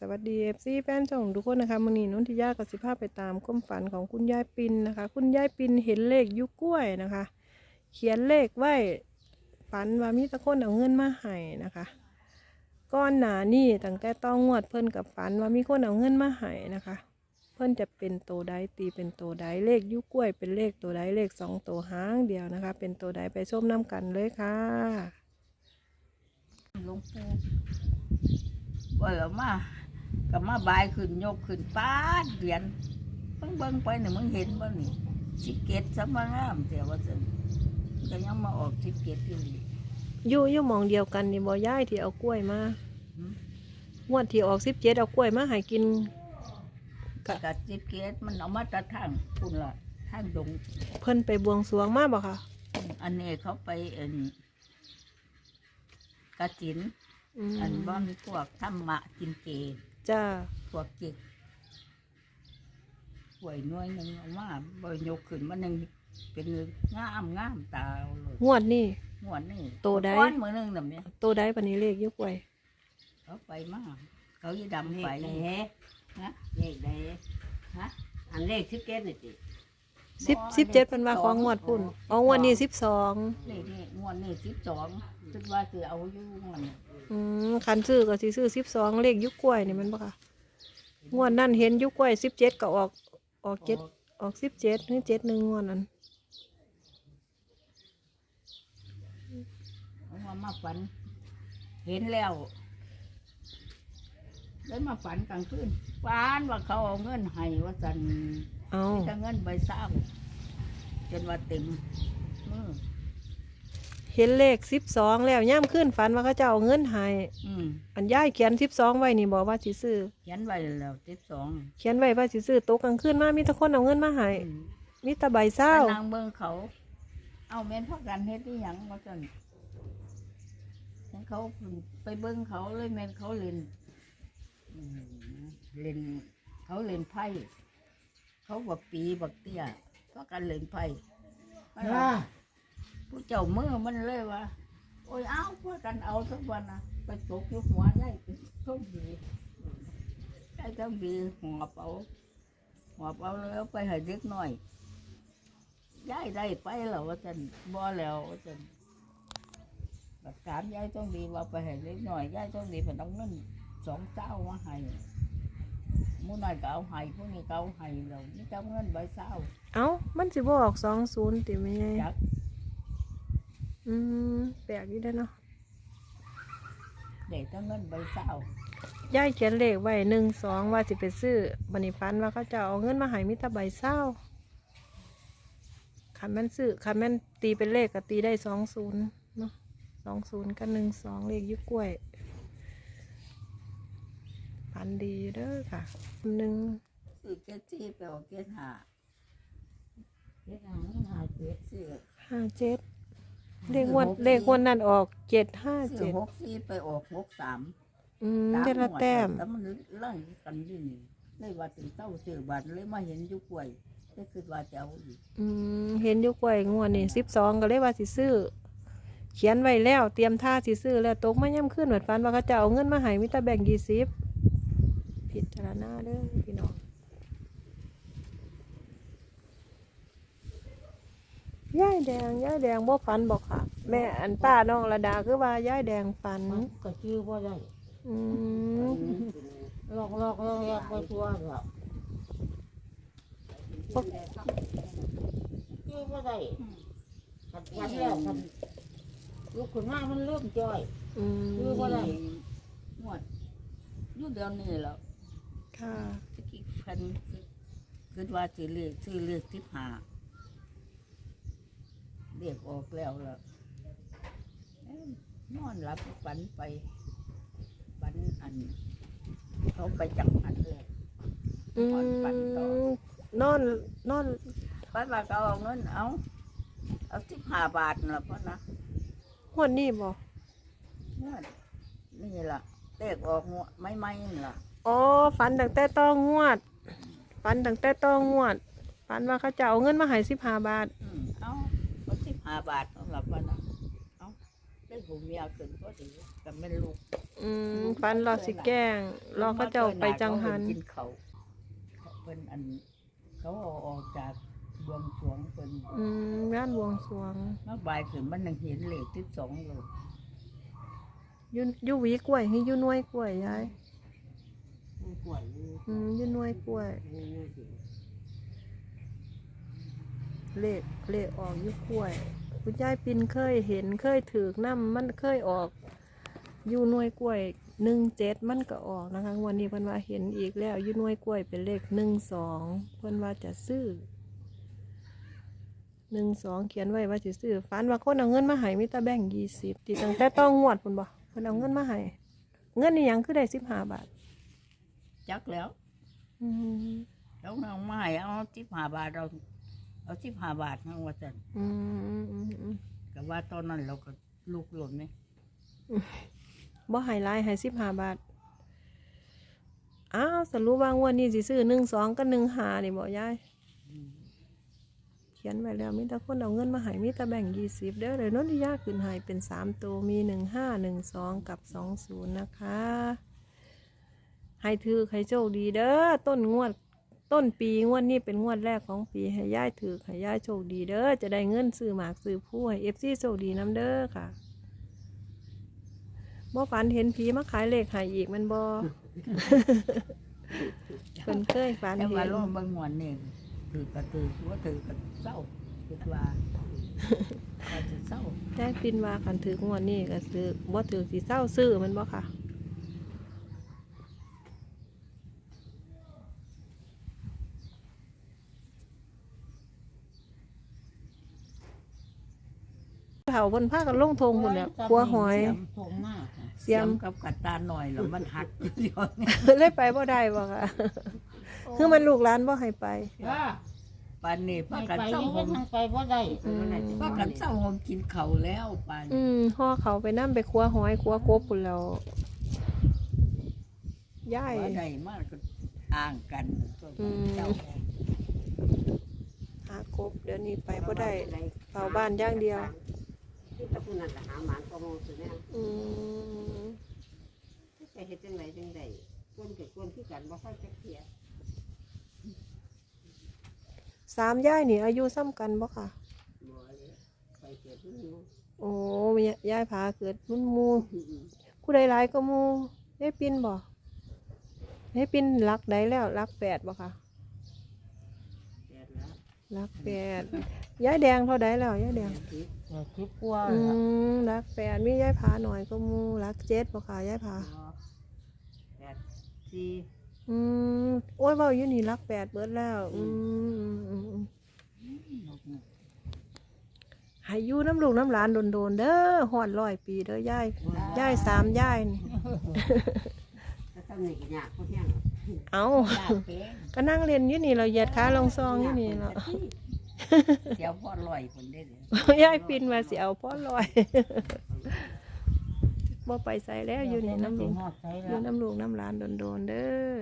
สวัสดีเอฟซีแฟนช่องทุกคนนะคะมือนี้นุ่นทิยากับสิภาพไปตามความฝันของคุณยายปินนะคะ คุณยายปินเห็นเลขยุกกล้วยนะคะ เขียนเลขไว้ฝันว่ามีตะคนเอาเงินมาให้นะคะก้อนหนานี่ตั้งแต่ต้องงวดเพิ่นกับฝันว่ามีคนเอาเงินมาให้นะคะ เพิ่นจะเป็นโตใดตีเป็นโตใดเลขยุกกล้วย เป็นเลขโตใดเลขสองโตวหางเดียวนะคะ เป็นโตใดไปชมน้ำกันเลยค่ะหลวงปู่ว่าแล้วมา ก็มาบายขึ้นยกขึ้นป้าดเหรียญเบิ่งเบิ่งไปเนี่ยมึงเห็นบ่นี่สิเกตสมางามแต่ว่าซั่นก็ยังมาออกสิเกตอยู่นี่อยู่อยู่หมองเดียวกันนี่บ่ย้ายที่เอากล้วยมาหืมงวดที่ออกสิบเจ็ดเอากล้วยมาให้กิน กะกะสิเกตมันเอามาแตะทางพุ่นละทางดง เพิ่นไปบวงสรวงมาบ่ค่ะ อันนี้เขาไปเอ็นกะจินมอันบ้อนพวกธรรมะกินเจ จ้าพวกจิตป่วยหน้อยหนึ่งเอามาบ่ยกขึ้นมาหนึ่งเป็นงามงามตาเอาเลยงวดนี่ งวดนี่โตได้ ก้อนมือหนึงแบบนี้ตัวใดปานนี้เลขอยุกกล้วยเขาไปมาเขาจะดำไปเลขนะเลขใดฮะ อันเลขสิบเจ็ดนี่ติ สิบสิบเจ็ดเป็นว่าของงวดพุ่นอ๋องวดนี้สิบสองนี่นี่งวดนี่สิบสองคิดว่าคือเอาอยู่งวดนี้อืมคันซื้อก็สิซื้อสิบสองเลขอยุกกล้วยนี่แมันบ่ค่ะงวดนั่นเห็นอยุกกล้วยสิบเจ็ดก็ออกออกเจ็ดออกสิบเจ็ดหรือเจ็ดหนึ่งงวดนั้นเอามามาฝัน เห็นแล้วได้มาฝันกลางคืนฝันว่าเขาเอาเงินให้ว่าจัน เอาจะเงินใบเศร้าจนว่าเต็มมือเห็นเลขสิบสองแล้วย่ำขึ้นฝันว่าเขาจะเอาเงินให้อืมอันย่ายเขียนสิบสองไว้นี่บอกว่าสิซื้อ เขียนไว้แล้วสิบสองเขียนไว้ว่าสิซื้อโต๊ะกลางคืนมามีแตะคนเอาเงินมาให้มีแตะใบเศร้าไปนางเบิ่งเขา เอาแม่นพักกันเฮ็ดที่หยังว่าจันฉันเขาไปเบิ่งเขาเลยแม่นเขาเล่นอืมเล่นเขาเล่นไพ่ เขาบักปีบักเตี้ยพักกันเล่นไพ่มันว่า ผู้เจ้ามือมันเลยว่า โอ้ยเอาเพื่อกันเอาสักวันนะไปตกอยู่หัวใหญ่เป็นต้มดีใหญ่ต้มดีหัวเปาหัวเปาแล้วไปให้เด็กน้อยย้ายได้ไปแล้วว่าจันบ่แล้วว่าจันแบบถามยายต้องดีว่าไปให้เล็กหน่อยยายต้องดีเป็นต้องเงินสองเจ้ามาให้ห มู่น้อยก็เอาให้พวกนี้ก็เอาให้เรานี่เจ้าเงินใบเศร้าเอ้า มันสิบออกสองศูนย์ติไม่ไงจักอืมแปลกอยู่เด้อเนาะเด็กเจ้าเงินใบเศร้าย่ายเขียนเลขไว้หนึ่งสองว่าสิไปซื้อบันิฟันว่าเขาจะเอาเงินมาให้มิตรใบเศร้าคันแม่นซื้อคันแม่นตีเป็นเลขก็ตีได้สองศูนย์เนาะสองศูนย์กับหนึ่งสองเลขอยุกกล้วย พันดีเด้อค่ะหนึ่งซื้อเกตซี่ไปออกเกตหาเลขอันนี้หาเจ็ดซื้อห้าเจ็ดเลขงวดเลขงวดนั่นออกเจ็ดห้าซื้อเจ็ดหกซี่ไปออกหกสามอืมสามเดละหวดแต้มแต่มันไล่กันอยู่นี่เลยว่าถึงเต้าซื้อบัตรเลยมาเห็นอยุกวยเลยคือว่าจะเอาอีกอืมเห็นอยุกล้วยงวดนี่สิบสองก็เลยว่าสิซื้อเขียนไว้แล้วเตรียมท่าสิซื้อแล้วตกมาย่ำขึ้นเหมือนฟันว่าเขาจะเอาเงินมาให้มิตรแบ่งยี่สิบ พิจารณาเด้อพี่น้องย่ายแดงย่ายแดงบ่ฟันบอกค่ะ แม่อันป้าน้องระดาคือว่าย่ายแดงฟันมันก็ชื่อว่าได้อืมลอกลอกลอกลอกไปตัวหรอกชื่อว่าได้ขัดขันแล้วขันลูกขุนมามันเริ่มจ่อยอืมชื่อว่าได้งวดอยู่เดียวนี่แหล้ว ค่ะ ตะกี้พันคิดว่าซื้อเลขซื้อเลขสิบห้าเรียกออกแล้วล่ะเอ้ยนอนหลับฝันไปฝันอัน เขาไปจังหันเลย อืม นอน นอน ฝันว่าเขาเอาเงินเอาเอาสิบห้าบาทนั่นล่ะพ่อนะหวดนี่บ่งวดนี่ล่ะเลขออกงวดไม่ไม่นี่ล่ะ อ๋อฟันตั้งแต่ต้องงวดฟันตั้งแต่ต้องงวดฟันว่าเขาจะเอาเงินมาให้สิบห้าบาท อืมเอาเอาสิบห้าบาทนั่นล่ะพ่อนะเอาเลขผูเมียขึ้นก็ดีกับแม่ลูกอืมฝันรอสิแกล้งรอเขาเจ้าไปจังหัน เขากินเขาเขาเป็นอัน เขาเอาออกจากบวงสรวงเป็นอืมงานบวงสรวงมาบ่ายขึ้นมันยังเห็นเลขที่สองเลยอยูอยูหวีกล้วยให้อยูหน่วยกล้วยยาย มันป่วยอยู่อืมอยูหน่วยกล้วย นี่นี่สิเลขเลขออกอยุกล้วย คุณยายปินเคยเห็นเคยถือกน้ำมันเคยออก อยู่หน่วยกล้วยหนึ่งเจ็ดมันก็ออกนะคะวันนี้เพิ่นว่าเห็นอีกแล้วอยู่หน่วยกล้วยเป็นเลขหนึ่งสองเพิ่นว่าจะซื้อหนึ่งสองเขียนไว้ว่าจะซื้อฝันว่าคนเอาเงินมาให้มิตรแบ่งยี่สิบตีตั้งแต่ต้องงวดคุณบ่เพิ่นเอาเงินมาให้เงินนี่ยังคือได้สิบห้าบาท จักแล้วอืมเขาเอาไม้เอาสิบห้าบาทเราเอาสิบห้าบาทนั่งว่าจันอืมอืมอืมอืมแต่ว่าตอนนั้นเราก็ลูกหล่นไหมบ่ให้หลายให้สิบห้าบาทอ้าวสรุปว่างวดนี้สิซื้อหนึ่งสองกับหนึ่งหานี่บ่ยายเขียนไว้แล้วมีแต่คนเอาเงินมาให้มีแต่แบ่งยี่สิบเด้อเลยนนที่ยากขึ้นให้เป็นสามตัวมีหนึ่งห้าหนึ่งสองกับสองศูนย์นะคะ ให้ถือให้โชคดีเด้อต้นงวด ต้นปีงวดนี้เป็นงวดแรกของปีให้ย่ายถือให้ย่ายโชคดีเด้อจะได้เงินซื้อหมากซื้อผู้ให้เอฟซีโชคดีน้ำเด้อค่ะบ่ฝันเห็นผีมาขายเลขให้อีกแมันบ่ เพิ่นเคยฝันแต่เห็ว่านลงเบางมวนนี่ถือกระตือว่าถือกระเศร้าคิดว่าว่าจะเศร้าได้ปินว่าคันถืองวดนี้ก็ซื้อบ่ถือสีเศร้าซื้อแมันบ่ค่ะ เผาบนผ้ากันลงทงหมดแล้วครัวหอยเสีมทงมากค่ะเสีเสียยมมกับกัดตาหน่อยแล้วมันหักเดียวนี่เลยไปบ่ได้บ่ค่ะคือมันลูกหลานบ่ให้ไป ว่าปานนี้ไปป้าไปกันเศร้ายังหไม่มทางไปบ่ได้อืม ป้ากันเศร้าหมกินเขาวแล้วปานอืมห่อเขาไปนั่ไปครัวหอยครัวกบปุ่นแล้วย่าย ว่าใดมากก็อ้างกันตัวอืม เจ้าหากบเดี๋ยวนี้ไปบ่ได้เฝ้าบ้านอย่างเดียว ที่ตะพูนั่นหาหมานก็มองสิแม่อืมไปเฮ็ดจังไดจังไดกวนกับกวนคือกันบ่ค่อยจะเคลียร์สามย่ายนี่อายุซ้ำกันบ่ค่ะ บ่เลยไปเกิดมันอยู่โอ้ย่ายผาเกิดรุ่นหมูผู้ใดหลายก็หมูยายปินบ่ยายปินรักใดแล้วรักแปดบ่ค่ะแปดแล้วรักแปดยายแดงเท่าใดแล้วยายแดงทิ พย์ทิพย์กลัวอืมรักแปดมียายผาหน่อยก็หมูรักเจ็ดบ่ค่ะยายผาแปดสี่อืมโอ้ยเบาอยู่นี่รักแปดเบิดแล้ว อืมอืมอืมอืมให้อยู่น้ำลูกน้ำหลานโดนๆเด้อหอดร้อยปีเด้อยายยายสามยายนี่ถ้าทำนี่ก็ยากพวกแห้งเอา ยาเป็นก็นั่งเรียนอยู่นี่เราเหยียดขาลงซองอยู่นี่เนาะ เดี๋ยวพ่อลอยคนได้เลยยายปินมาสิเอาพ่อลอยบ่ไปใส่แล้วอยู่นี่น้ำลูกหอดใส่อแล้ยู่วน้ำลูกน้ำหลานโดนๆเด้อ